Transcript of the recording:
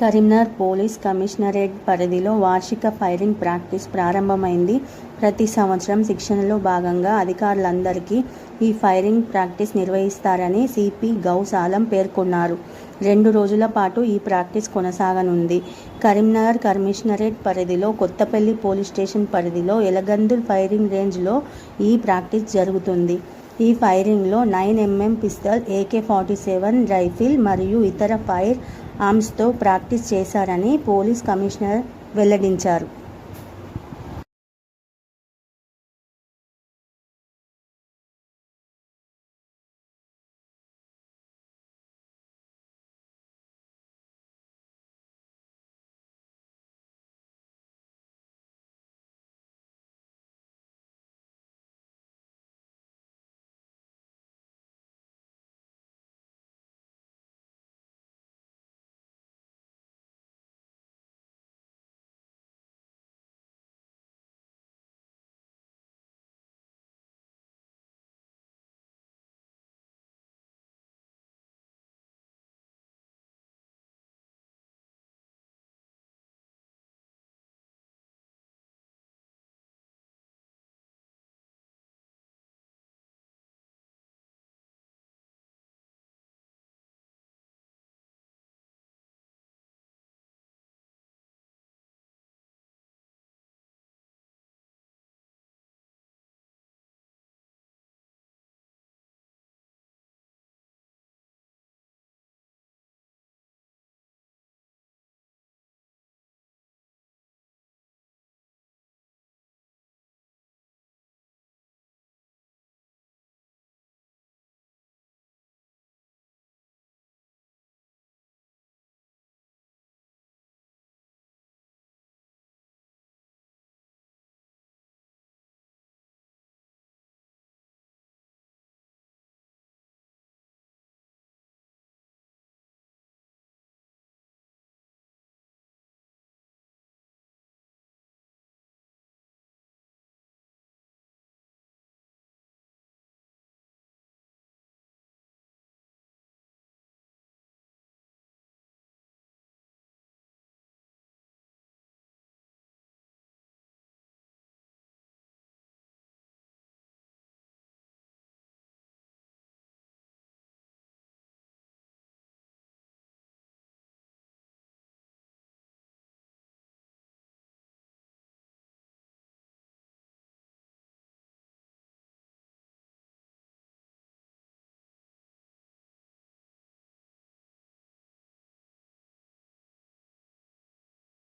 Karimnagar police commissionerate పరిధిలో వార్షిక firing practice ప్రారంభమైంది. ప్రతి సంవత్సరం శిక్షణలో భాగంగా అధికారులందరికీ ఈ ఫైరింగ్ ప్రాక్టీస్ నిర్వహిస్తారని సిపి గౌసాలం పేర్కొన్నారు. రెండు రోజుల పాటు ఈ ప్రాక్టీస్ కొనసాగనుంది. కరీంనగర్ కమిషనరేట్ పరిధిలో కొత్తపల్లి పోలీస్ స్టేషన్ పరిధిలో ఎలగందుల్ ఫైరింగ్ రేంజ్లో ఈ ప్రాక్టీస్ జరుగుతుంది. ఈ ఫైరింగ్లో nine MM pistol AK forty seven rifle మరియు ఇతర ఫైర్ ఆర్మ్స్తో ప్రాక్టీస్ చేశారని పోలీస్ కమిషనర్ వెల్లడించారు.